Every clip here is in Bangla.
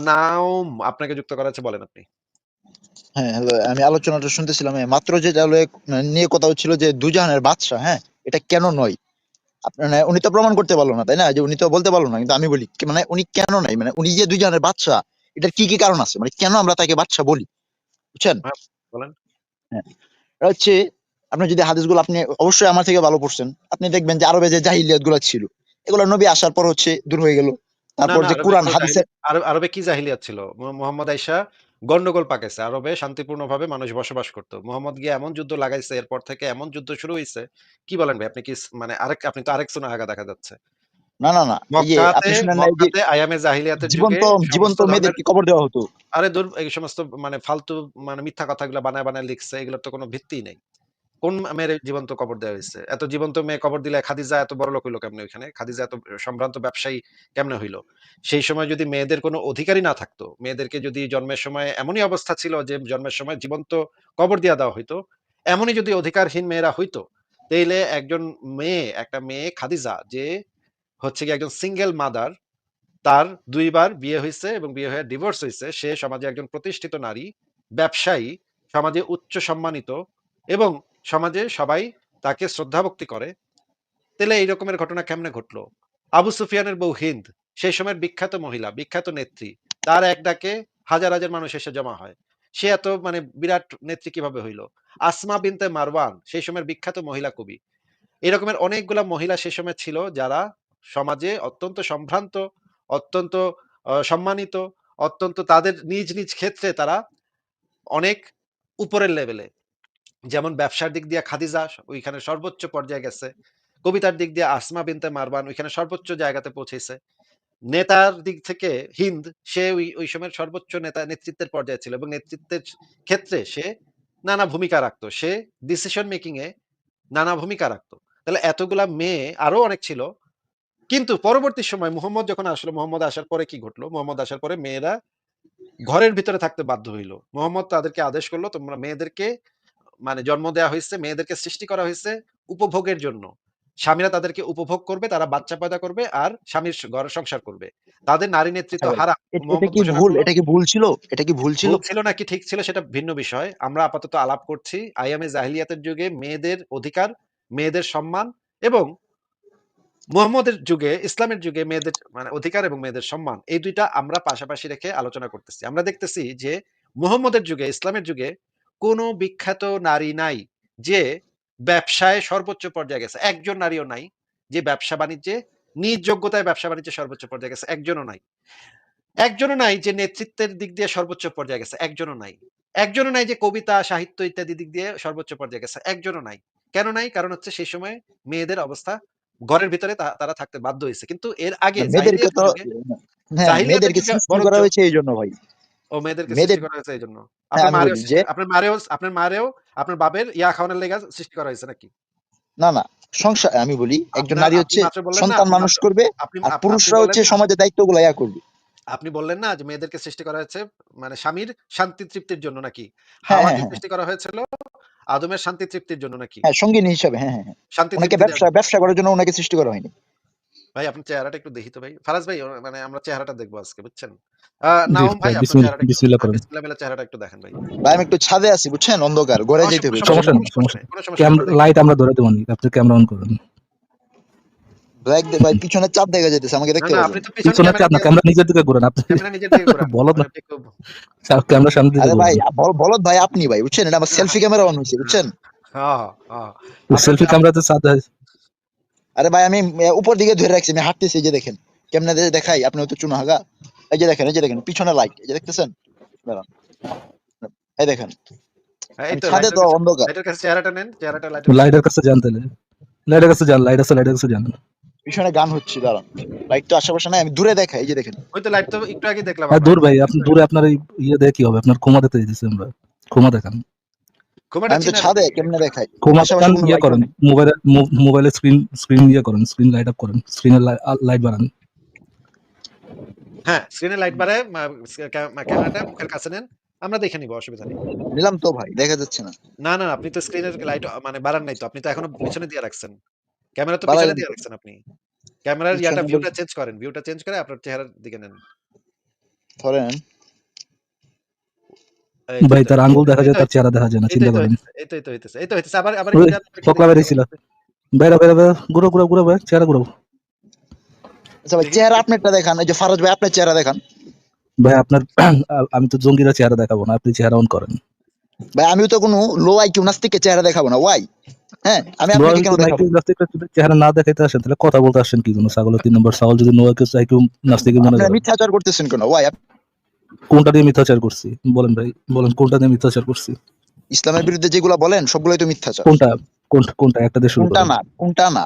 নাওম আপনাকে যুক্ত করা আছে বলেন আপনি। হ্যাঁ, হ্যালো আমি আলোচনাটা শুনতেছিলাম। মাত্র হলো নিয়ে কথা হচ্ছিল যে দুজাহানের বাদশা, হ্যাঁ? এটা কেন নয়? আপনার মানে উনি তো প্রমাণ করতে পারল না, তাই না? যে উনি তো বলতে পারল না। কিন্তু আমি বলি মানে উনি কেন নাই? মানে উনি যে এটার কি, কি কারণ আছে? মানে কেন আমরা তাকে বাদশা বলি? বুঝছেন? হ্যাঁ, বলেন। হ্যাঁ। হচ্ছে আপনি যদি হাদিসগুলো আপনি অবশ্যই আমার থেকে ভালো পড়ছেন। আপনি দেখবেন যে আরবে যে জাহিলিয়াতগুলা ছিল, এগুলো নবী আসার পর হচ্ছে দূর হয়ে গেল। না, তারপর যে কোরআন হাদিসের আরবে কি জাহিলিয়াত ছিল? মোহাম্মদ আইসা গন্ডগোল পাকাইছে। আরবে শান্তিপূর্ণভাবে মানুষ বসবাস করত। মোহাম্মদ গিয়ে এমন যুদ্ধ লাগাইছে, এরপর থেকে এমন যুদ্ধ শুরু হইছে। কি বলেন ভাই? আপনি কি মানে আরেক আপনি তো আরেক আগা দেখা যাচ্ছে। না, না, না। এই আপনি শুনেন যে মক্কাতে আইয়ামে জাহিলিয়াতের জীবন্ত জীবন্ত মেয়েদেরকে কবর দেওয়া হতো। আরে দূর এই সমস্ত মানে ফালতু মানে মিথ্যা কথাগুলা বানায়, বানায় লিখছে। এগুলোর তো কোনো ভিত্তি নেই। কোন মেয়ের জীবন্ত কবর দেওয়া হইছে? এত জীবন্ত মেয়ে কবর দিলে খাদিজা এত বড়লোক হইল কেমনে ওইখানে? খাদিজা এত সম্ভ্রান্ত ব্যবসায়ী কেমনে হইল? সেই সময় যদি মেয়েদের কোনো অধিকারই না থাকতো, মেয়েদেরকে যদি জন্মের সময় এমনই অবস্থা ছিল যে জন্মের সময় জীবন্ত কবর দিয়া দেওয়া হইতো, এমনই যদি অধিকারহীন মেয়েরা হইতো, তাইলে একজন মেয়ে, একটা মেয়ে খাদিজা যে হচ্ছে কি একজন সিঙ্গেল মাদার, তার দুইবার বিয়ে হইছে এবং বিয়ে হয়ে ডিভোর্স হয়েছে সে সমাজে একজন প্রতিষ্ঠিত নারী, ব্যবসায়ী, সমাজে উচ্চ সম্মানিত এবং সমাজে সবাই তাকে শ্রদ্ধা ভক্তি করে। তাহলে এই রকমের ঘটনা কেমনে ঘটলো? আবু সুফিয়ানের বউ হিন্দ, সেই সময়ের বিখ্যাত মহিলা, বিখ্যাত নেত্রী। তার এক ডাকে হাজার, হাজার মানুষ এসে জমা হয়। সে এত মানে বিরাট নেত্রী কীভাবে হইল? আসমা বিনতে মারওয়ান, সেই সময়ের বিখ্যাত মহিলা কবি। এই রকমের অনেকগুলা মহিলা সে সময় ছিল যারা সমাজে অত্যন্ত সম্ভ্রান্ত, অত্যন্ত সম্মানিত, অত্যন্ত তাদের নিজ, নিজ ক্ষেত্রে তারা অনেক উপরের লেভেলে। যেমন ব্যবসার দিক দিয়ে খাদিজা ওইখানে সর্বোচ্চ পর্যায়ে গেছে। কবিতার দিক দিয়ে আসমা বিনতে মারবান ওইখানে সর্বোচ্চ জায়গাতে পৌঁছেছে। নেতার দিক থেকে হিন্দ সে ওই, ওই সময়ের সর্বোচ্চ নেতা নেতৃত্বের পর্যায়ে ছিল এবং নেতৃত্বের ক্ষেত্রে সে নানা ভূমিকা রাখতো। সে ডিসিশন মেকিং এ নানা ভূমিকা রাখতো। তাহলে এতগুলা মেয়ে আরও অনেক ছিল। কিন্তু পরবর্তী সময় মোহাম্মদ যখন আসলো, মুহাম্মদ আসার পরে কি ঘটলো? মুহাম্মদ আসার পরে মেয়েরা ঘরের ভিতরে থাকতে বাধ্য হইল। মোহাম্মদ তাদেরকে আদেশ করল তোমরা মেয়েদেরকে মানে জন্ম দেয়া হইছে, মেয়েদেরকে সৃষ্টি করা হইছে উপভোগের জন্য। স্বামীরা তাদেরকে উপভোগ করবে, তারা বাচ্চা পয়দা করবে আর স্বামীর ঘরে সংসার করবে। তাদের নারী নেতৃত্ব হ্যাঁ, হারাম। এ এটা কি ভুল? এটা কি ভুল ছিল? এটা কি ভুল ছিল? ছিল নাকি ঠিক ছিল সেটা ভিন্ন বিষয়। আমরা আপাতত আলাপ করছি আইয়ামে জাহিলিয়াতের যুগে মেয়েদের অধিকার, মেয়েদের সম্মান এবং মুহাম্মদের যুগে, ইসলামের যুগে মেয়েদের মানে অধিকার এবং মেয়েদের সম্মান। এই দুইটা আমরা পাশাপাশি রেখে আলোচনা করতেছি। আমরা দেখতেছি যে মুহাম্মদের যুগে, ইসলামের যুগে কোন বিখ্যাত নারী নাই যে ব্যবসায় সর্বোচ্চ পর্যায়ে গেছে। একজন নারীও নাই যে ব্যবসা-বাণিজ্যে নিজ যোগ্যতায় ব্যবসা-বাণিজ্যে সর্বোচ্চ পর্যায়ে গেছে। একজনও নাই। একজনও নাই যে নেতৃত্বের দিক দিয়ে সর্বোচ্চ পর্যায়ে গেছে। একজনও নাই। একজনও নাই যে কবিতা, সাহিত্য ইত্যাদি দিক দিয়ে সর্বোচ্চ পর্যায়ে গেছে। একজনও নাই। কেন নাই? কারণ হচ্ছে সেই সময় মেয়েদের অবস্থা ঘরের ভিতরে তারা থাকতে বাধ্য হয়েছে কিন্তু এর আগে মেয়েদেরকে তো হ্যাঁ, মেয়েদেরকে করা হয়েছে এইজন্য ভাই। ও মেয়েদেরকে মেয়েদের সৃষ্টি করা হয়েছে এইজন্য। হ্যাঁ, আপনার মারেও আপনার মারেও আপনার মারেও আপনার বাপের ইয়া খাওয়ানোর লেগা সৃষ্টি করা হয়েছে নাকি? না, না। সংসার আমি বলি একজন নারী হচ্ছে সন্তান মানুষ করবে আর পুরুষরা হচ্ছে সমাজের দায়িত্বগুলো ইয়া করবে। আপনি বললেন না যে মেয়েদেরকে সৃষ্টি করা হয়েছে মানে স্বামীর শান্তি তৃপ্তির জন্য নাকি? হ্যাঁ, হ্যাঁ, হাওয়াকে। সৃষ্টি করা হয়েছিল আদমের শান্তি তৃপ্তির জন্য নাকি? হ্যাঁ, সঙ্গিনী হিসাবে। হ্যাঁ, হ্যাঁ। শান্তি ব্যবসা ব্যবসা করার জন্য উনাকে সৃষ্টি করা হয়নি। ভাই আপনার চেহারাটা একটু দেখি তো ভাই। ফারাজ ভাই মানে আমরা চেহারাটা দেখব আজকে বুঝছেন? নাওম ভাই ভাই আপনার চেহারাটা বিসমিল্লাহ হ্যাঁ, করেন। বিসমিল্লাহ চেহারাটা একটু দেখেন ভাই। ভাই আমি একটু ছাদে আছি বুঝছেন? অন্ধকার। ঘরে অবশ্যই হবে। সমস্যা সমস্যা নেই, নেই, সমস্যা সমস্যা নেই। কোনো নেই। সমস্যা নেই, ক্যাম আমরা দেখব। লাইট আমরা ধরে দেবনি। আপনি ক্যামেরা অন করেন। ব্ল্যাক দে ভাই পিছনে চাঁদ দেখা যাইতেছে। আমাকে না, দেখতে না আপনি তো পিছনে পিছনে না, ক্যামেরা নিজের দিকে ঘুরান। আপনি ক্যামেরা নিজের দিকে ঘোরান। বলদ না। ক্যামেরা সামনের দিকে আরে ভাই বলদ ভাই আপনি ভাই বুঝছেন? এটা আমার হ্যাঁ, সেলফি ক্যামেরা অন হইছে বুঝছেন? হ্যাঁ, হ্যাঁ। সেলফি ক্যামেরাতে চাঁদ আরে ভাই আমি উপর দিকে ধরে রাখছি। আমি হাঁটতেছি এই যে দেখেন। কেমনে দেখাই? আপনি হয়তো চুনাহাগা। এই যে দেখেন, এই যে দেখেন। পিছনে লাইট। এই যে দেখতেছেন? দাঁড়ান। এই দেখেন। এই আমি তো ছাদে তো কাছে অন্ধকার। লাইটের কাছে চেহারাটা নেন। চেহারাটা লাইটের কাছে লাইটের যান, লাইট আছে লাইটের কাছে যান। পিছনে গান হচ্ছে দাঁড়ান। লাইট তো আশেপাশে নাই। আমি দূরে দেখাই। এই যে দেখেন। ওই তো লাইট তো একটু আগে দেখলাম দূর ভাই, আপনি দূরে আপনার এই ইয়ে দেখে কি হবে? আপনার ক্ষমা দেখতে দিতেছি আমরা। ক্ষমা দেখান। আমি তো ছাদে কেমনে দেখাই? ইয়ে করেন। স্ক্রিন স্ক্রিন ইয়ে করেন, স্ক্রিন লাইট আপ করেন। স্ক্রিনের লাইট বাড়ান। হ্যাঁ, স্ক্রিনে লাইট বাড়ায় ক্যামেরাটা মুখের কাছে নেন। আমরা দেখে নিব অসুবিধা নেই। নিলাম তো ভাই। দেখা যাচ্ছে না। না, না আপনি তো স্ক্রিনের লাইট মানে বাড়ান নাই তো। আপনি তো এখনও পিছনে দিয়ে রাখছেন। ক্যামেরা তো পিছনে দিয়ে রাখছেন আপনি। ক্যামেরার ইয়াটা ভিউটা চেঞ্জ করেন। ভিউটা চেঞ্জ করে আপনার চেহারার দিকে নেন। ধরেন ভাই তার আঙ্গুল দেখা যায় তার চেহারা দেখা যায় না চিন্তা করেন। এই তো, এই তো হইতেছে, এই তো হইতেছে। আবার আবার ফকলা ঘুরো ঘুরো ঘুরো ভাই চেহারা ঘুরো। আচ্ছা ভাই চেহারা আপনারটা দেখান এই যে ফারাজ ভাই আপনার চেহারা দেখান। ভাই আপনার আমি তো জঙ্গিরা চেহারা দেখাবো না আপনি চেহারা অন করেন। ভাই আমিও তো কোনো লো আইকিউ নাস্তিকের চেহারা দেখাবো না ওয়াই হ্যাঁ আমি আপনাকে কেন দেখাবো? নাস্তিক চেহারা না দেখাইতে আসেন তাহলে কথা বলতে আসেন কি কোনো? ছাগলের তিন নম্বর ছাগল যদি নোয়া কেউ চাই কেউ নাস্তিকের মনে মিথ্যাচার করতেছেন কেন? ওয়াই কোনটা দিয়ে মিথ্যাচার করছি? বলেন ভাই বলেন কোনটা দিয়ে মিথ্যাচার করছি? ইসলামের বিরুদ্ধে যেগুলো বলেন সবগুলোই তো মিথ্যাচার। কোনটা? কোনটা কোনটা? একটা দিয়ে শুরু কোনটা না কোনটা না?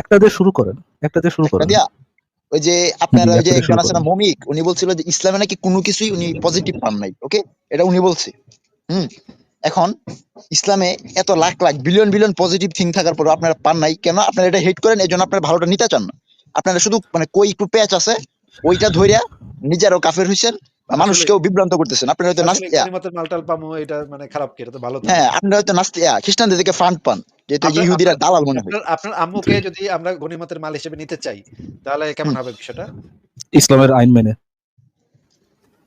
একটা দিয়ে শুরু করেন একটা দিয়ে শুরু করেন। ওই যে আপনার ওই যে একজন আছে না মমিক উনি বলছিল যে ইসলামে নাকি কোনো কিছুই উনি পজিটিভ পান নাই ওকে? এটা উনি বলছে। হুম। এখন ইসলামে এত lakh lakh billion billion positive thing থাকার পর আপনারা পান নাই কেন? আপনারা এটা হেট করেন এই জন্য আপনারা ভালোটা নিতে চান না। আপনারা শুধু মানে কই একটু প্যাচ আছে ওইটা ধইরা নিজেরও কাফের হইছেন মানুষকেও বিভ্রান্ত করতেছেন আপনারা হয়তো আসলে নাস্তিয়া গনিমতের মালটাল পামু এটা মানে খারাপ কি? এটা তো ভালো হ্যাঁ আপনারা হয়তো নাস্তিয়া খ্রিস্টানদের থেকে ফান্ড পান যেহেতু ইহুদিরা দালাল মনে হয়। আপনার আম্মুকে যদি আমরা গনিমতের মাল হিসেবে নিতে চাই তাহলে কেমন হবে বিষয়টা? ইসলামের আইন মেনে।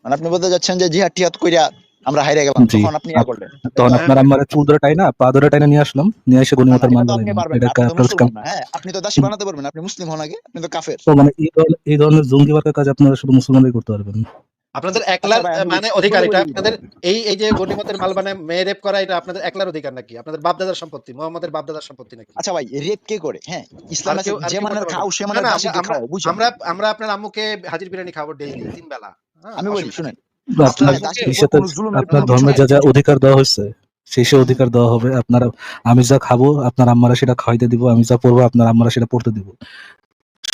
মানে আপনি বলতে যাচ্ছেন যে জিহাদ টিহাদ কইরা আমরা হাইরে গেলাম তখন আপনি ইয়া করলেন। তখন হ্যাঁ। আপনার চুল ধরে পা ধরে টাইনা নিয়ে আসলাম নিয়ে এসে গণিমতের না, মাল এটা আপনি না, আপনি। না, হ্যাঁ আপনি তো দাসী বানাতে পারবেন আপনি মুসলিম হন আগে। আপনি তো কাফের। তো মানে এই ধরনের এই ধরনের জঙ্গি বার্কার কাজ আপনারা শুধু মুসলমানরাই করতে পারবেন। আপনাদের একলার আচ্ছা আমি মানে অধিকার এটা আপনাদের এই এই যে গনিমতের মাল মানে মেয়ে রেপ করা এটা আপনাদের একলার অধিকার নাকি? আপনাদের বাপদাদার সম্পত্তি মোহাম্মদের বাপদাদার সম্পত্তি নাকি? আচ্ছা ভাই রেপ কে করে? হ্যাঁ ইসলাম আছে যে মানে খাও সে মানে আমরা- খাও বুঝছেন? আমরা আমরা আপনার আম্মুকে হাজির বিরিয়ানি খাব ডেইলি তিন বেলা হ্যাঁ, আমি বলি শুনেন। আপনার ধর্মে যা যা অধিকার দেওয়া হয়েছে সেই সে অধিকার দেওয়া হবে। আপনার আমি যা খাব আপনার আম্মারা সেটা খাইতে দিব আমি যা পড়ব আপনার আম্মারা সেটা পড়তে দিব।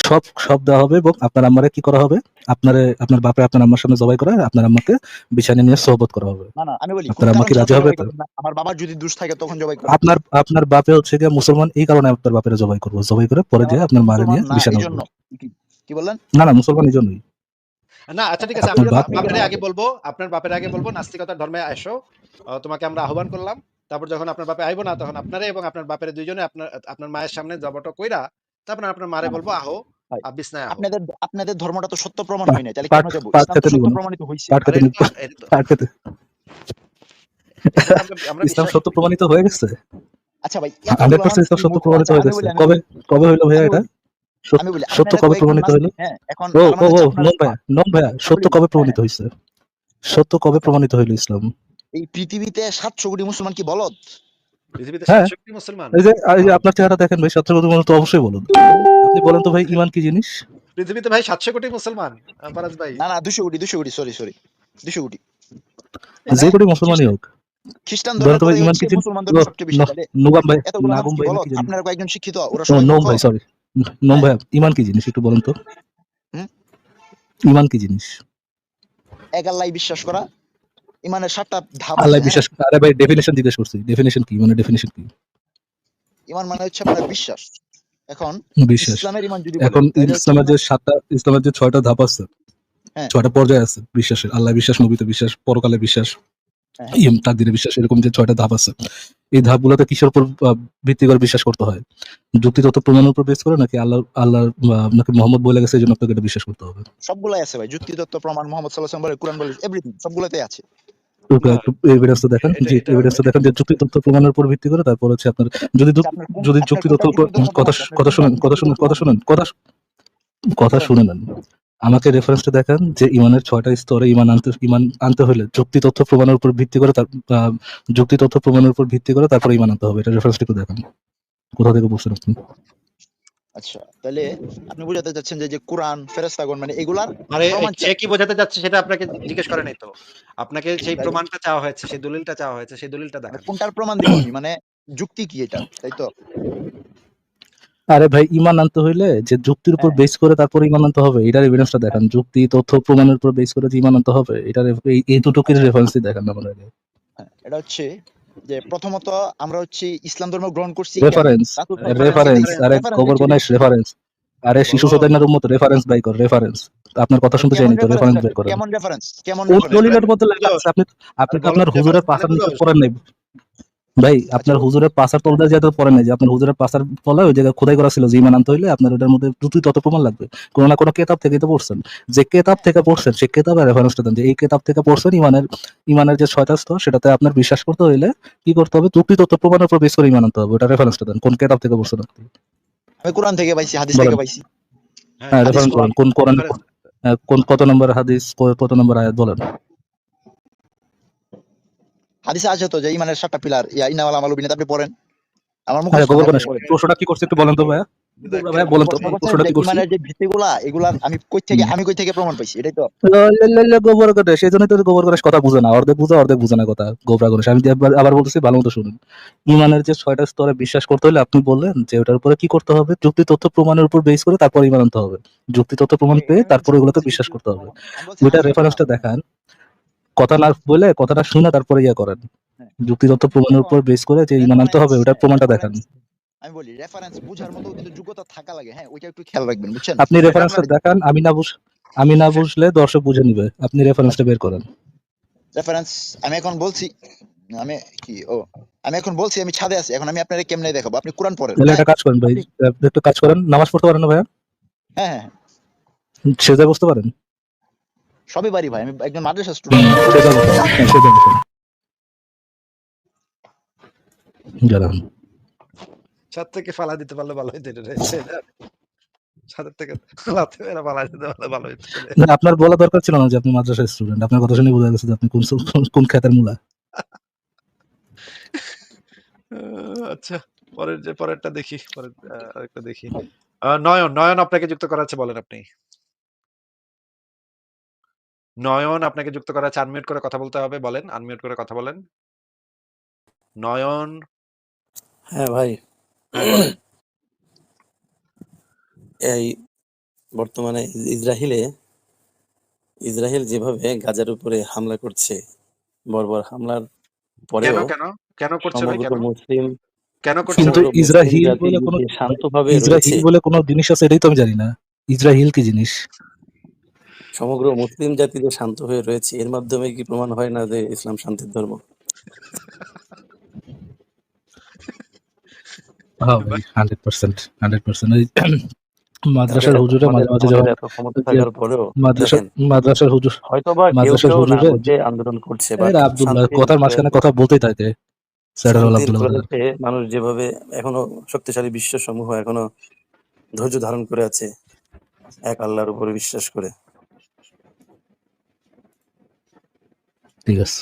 সব সব দেওয়া হবে এবং আপনার আম্মারে কি করা হবে? আপনার আপনার বাপে আপনার আম্মার সামনে জবাই করে আপনার আম্মাকে বিছানে নিয়ে সোহবত করা হবে। না না আমি বলি আপনার আম্মা কি রাজি হবে তো? আমার বাবার যদি দোষ থাকে তখন জবাই আপনার আপনার বাপে হচ্ছে গিয়ে মুসলমান এই কারণে আপনার বাপের জবাই করব। জবাই করে পরে দিয়ে আপনার মারে নিয়ে বিছানা। কি- বললেন? না না মুসলমান এই জন্যই। না আচ্ছা ঠিক আছে আপনার বাপের আগে বলব আপনার বাপের আগে বলব নাস্তিকতার ধর্মে আসো। তোমাকে আমরা আহ্বান করলাম। তারপর যখন আপনার বাপে আইবো না তখন আপনারে এবং আপনার বাপের দুইজনে আপনার আপনার মায়ের সামনে জবটা কইরা তারপর আপনার মারে বলব আহো বিছনায় আহো। আপনাদের আপনাদের ধর্মটা তো সত্য প্রমাণ হয় না তাহলে কেন যাব সত্য প্রমাণিত আমরা ইসলাম সত্য প্রমাণিত হয়ে গেছে? আচ্ছা ভাই ইসলাম সত্য প্রমাণিত হয়ে গেছে। কবে কবে হইল ভাইয়া এটা? সত্য- কবে প্রমাণিত হইল? হ্যাঁ এখন ও তার ও ও নন ভাইয়া নন ভাইয়া সত্য কবে। প্রমাণিত হয়েছে সত্য কবে প্রমাণিত হইল ইসলাম? এই পৃথিবীতে সাতশো কোটি মুসলমান কি বলদ? পৃথিবীতে হ্যাঁ। 700 কোটি মুসলমান। এই যে এই যে আপনার চেহারা দেখেন ভাই সত্য কথা তো অবশ্যই বলুন। আপনি বলেন তো ভাই ইমান কি জিনিস? পৃথিবীতে ভাই 700 কোটি মুসলমান ফারাজ ভাই। না না দুশো কোটি দুশো কোটি সরি সরি দুশো কোটি। যে কোটি মুসলমানই হোক। খ্রিস্টান বলেন তো ইমান কি জিনিস? নুগাম ভাই নাগুম ভাই আপনারা কয়েকজন শিক্ষিত ওরা নোম ভাই সরি নোম ভাই ইমান কি জিনিস একটু বলেন তো? হুম? ইমান কি জিনিস? এক আল্লাহ বিশ্বাস করা ইমানের সাতটা ধাপ আল্লাহ হ্যাঁ? বিশ্বাস আরে ভাই ডেফিনেশন জিজ্ঞেস করছি ডেফিনেশন কি? মানে ডেফিনেশন কি? ইমান মানে হচ্ছে আপনার বিশ্বাস। এখন বিশ্বাস। ইসলামের ইমান যদি এখন ইসলামের যে সাতটা ইসলামের যে ছয়টা ধাপ আছে হ্যাঁ। ছয়টা পর্যায়ে আছে বিশ্বাসের। আল্লাহ বিশ্বাস নবীতে বিশ্বাস পরকালে বিশ্বাস হ্যাঁ। ইম তাকদিরে বিশ্বাস এরকম যে ছয়টা ধাপ আছে। এই ধাপগুলোতে কিসের উপর ভিত্তি করে বিশ্বাস করতে হয়? যুক্তিগত প্রমাণের উপর বেস করে নাকি আল্লাহ আল্লাহ নাকি মোহাম্মদ বলে গেছে এই জন্য আপনাকে এটা বিশ্বাস করতে হবে? সবগুলাই আছে ভাই। যুক্তি তত্ত্ব প্রমাণ মোহাম্মদ সাল্লাহ বলে কোরআন বলে এভরিথিং সবগুলোতে আছে। দেখেন। দেখেন যে যুক্তি তথ্য প্রমাণের উপর ভিত্তি করে তারপর হচ্ছে আপনার যদি যুক- আপনার কোন- যদি যুক্তি তথ্য কথা কথা শুনেন কথা শুনেন কথা শুনেন কথা কথা শুনে নেন। আমাকে রেফারেন্সটা দেখান যে ইমানের ছয়টা স্তরে ইমান আনতে ইমান আনতে হলে যুক্তি তথ্য প্রমাণের উপর ভিত্তি করে তার যুক্তি তথ্য প্রমাণের উপর ভিত্তি করে তারপরে ইমান আনতে হবে। এটা রেফারেন্সটা একটু দেখান। কোথা থেকে বলছেন আপনি? আচ্ছা তাহলে আপনি বোঝাতে চাচ্ছেন যে যে কোরআন ফেরেস্তাগণ মানে এগুলার আরে সে কি বোঝাতে যাচ্ছে সেটা আপনাকে জিজ্ঞেস করে নাই তো। আপনাকে সেই প্রমাণটা চাওয়া হয়েছে সেই দলিলটা চাওয়া হয়েছে সেই দলিলটা মানে দেখান কোনটার প্রমাণ দিব আমি মানে যুক্তি কি এটা তাই তো? আরে ভাই ইমান আনতে হইলে যে যুক্তির উপর হ্যাঁ। বেস করে তারপর ইমান আনতে হবে এটার এভিডেন্সটা দেখান। যুক্তি তথ্য প্রমাণের উপর বেস করে যে ইমান আনতে হবে এটার এই- এই দুটোকে রেফারেন্সই দেখান আমাদের হ্যাঁ, এটা হচ্ছে যে প্রথমত আমরা হচ্ছে ইসলাম ধর্ম গ্রহণ করছি রেফারেন্স রেফারেন্স আরে খবর reference রেফারেন্স আরে শিশু সদনের সদাইনার উম্মত রেফারেন্স বাই কর রেফারেন্স আপনার কথা শুনতে চাইনি তো রেফারেন্স বের করেন। কেমন রেফারেন্স কেমন? দলিলের মতো লেখা আছে আপনি আপনি আপনার হুজুরের নিচে পড়েন নাই। ভাই আপনার হুজুরের পাশার তলদা যেহেতু পড়ে নাই যে আপনার হুজুরের পাশার তলায় ওই জায়গায় খোদাই করা ছিল যে ইমান আনতে হইলে আপনার ওটার মধ্যে দুটি তত প্রমাণ লাগবে। কোনো না কোনো কেতাব থেকেই তো পড়ছেন। যে কেতাব থেকে পড়ছেন সেই কেতাবের রেফারেন্সটা দেন যে এই কেতাব থেকে পড়ছেন ইমানের ইমানের যে ছয়টা স্তর সেটাতে আপনার বিশ্বাস করতে হইলে কি করতে হবে? যুক্তি তথ্য প্রমাণের উপর বেস করে ইমান আনতে হবে ওটা রেফারেন্সটা দেন কোন কেতাব থেকে পড়ছেন আপনি। আমি কোরআন থেকে পাইছি হাদিস থেকে পাইছি। হ্যাঁ রেফারেন্স কোরআন। কোন কোরআনের হ্যাঁ, কোন কত নম্বর হাদিস কত নম্বর আয়াত বলেন? হাদিসে আছে তো যে ইমানের সাতটা পিলার ইয়া ইনামাল আমাল বিনিত আপনি পড়েন। আমার মুখে হ্যাঁ গোবর গণেশ প্রশ্নটা কি করছে একটু বলেন তো ভাইয়া। ভাইয়া বলেন তো প্রশ্নটা কি করছে? যে ভিত্তিগুলা এগুলা আমি কই থেকে আমি কই থেকে প্রমাণ পাইছি? এটাই তো। গোবর সেই তো গোবর গণেশ কথা বুঝে না অর্ধেক বুঝে অর্ধেক বুঝে না কথা গোবরা গণেশ। আমি আবার বলতেছি ভালো মতো শুনুন। ইমানের যে ছয়টা স্তরে বিশ্বাস করতে হলে আপনি বললেন যে ওটার উপরে কি করতে হবে? যুক্তি তথ্য প্রমাণের উপর বেস করে তারপর ইমান আনতে হবে। যুক্তি তথ্য প্রমাণ পেয়ে তারপরে ওগুলোতে বিশ্বাস করতে হবে। ওইটা রেফারেন্সটা। দেখান। কথা না বলে কথাটা শুনে তারপরে ইয়ে করেন। হ্যাঁ। যুক্তি তথ্য প্রমাণের উপর বেস করে যে ইমান আনতে হবে ওটার প্রমাণটা দেখান। আমি বলি রেফারেন্স বুঝার মতো কিন্তু যোগ্যতা থাকা লাগে। হ্যাঁ ওইটা একটু খেয়াল রাখবেন বুঝছেন? আপনি রেফারেন্সটা দেখান আমি না বুঝ আমি না বুঝলে দর্শক বুঝে নিবে। আপনি রেফারেন্সটা বের করেন। রেফারেন্স আমি এখন বলছি আমি কি ও আমি এখন বলছি আমি ছাদে আছি এখন আমি আপনাকে কেমনে দেখাবো? আপনি কোরআন পড়েন। তাহলে হ্যাঁ একটা কাজ করেন ভাই আপনি একটু কাজ করেন নামাজ পড়তে পারেন না ভাইয়া? হ্যাঁ হ্যাঁ। সেজা বসতে পারেন? সবই বাড়ি ভাই আমি একজন মাদ্রাসা স্টুডেন্ট ছাদ থেকে ফালা দিতে পারলে ভালো হইতো রে ছাদের থেকে লাথি মেরে ফালা দিতে পারলে ভালো হইতো না আপনার বলা দরকার ছিল না যে আপনি মাদ্রাসা স্টুডেন্ট আপনার কথা শুনে বোঝা গেছে যে আপনি কোন কোন- কোন খ্যাতের মূলা। আহ, আচ্ছা পরের যে পরেরটা দেখি পরের আরেকটা দেখি। নয়ন নয়ন আপনাকে যুক্ত করা আছে বলেন আপনি। নয়ন আপনাকে যুক্ত করা আছে আনমিউট করে কথা বলতে হবে বলেন আনমিউট করে কথা বলেন। নয়ন হ্যাঁ ভাই। হ্যাঁ, এই বর্তমানে ইসরায়েলে ইসরায়েল যেভাবে গাজার উপরে হামলা করছে বর্বর হামলার কেন পরেও কেন কেন? করছে ভাই কেন? মুসলিম কেন করছে কিন্তু ইসরাহিল বলে কোনো শান্তভাবে ইসরাহিল বলে কোনো জিনিস আছে এটাই তো আমি জানি না। ইসরাহিল কি জিনিস? সমগ্র মুসলিম জাতি যে শান্ত হয়ে রয়েছে। এর মাধ্যমে কি প্রমাণ হয় না যে ইসলাম শান্তির ধর্ম? মাদ্রাসার হুজুরে মাঝে মাঝে মাদ্রাসার হুজুর হয়তো বা মাদ্রাসার হুজুরে আন্দোলন করছে আব্দুল্লাহ কথার মাঝখানে কথা বলতেই থাকে মানুষ যেভাবে এখনও শক্তিশালী বিশ্ব সমূহ এখনও ধৈর্য ধারণ করে আছে এক আল্লাহর উপরে বিশ্বাস করে। আছে।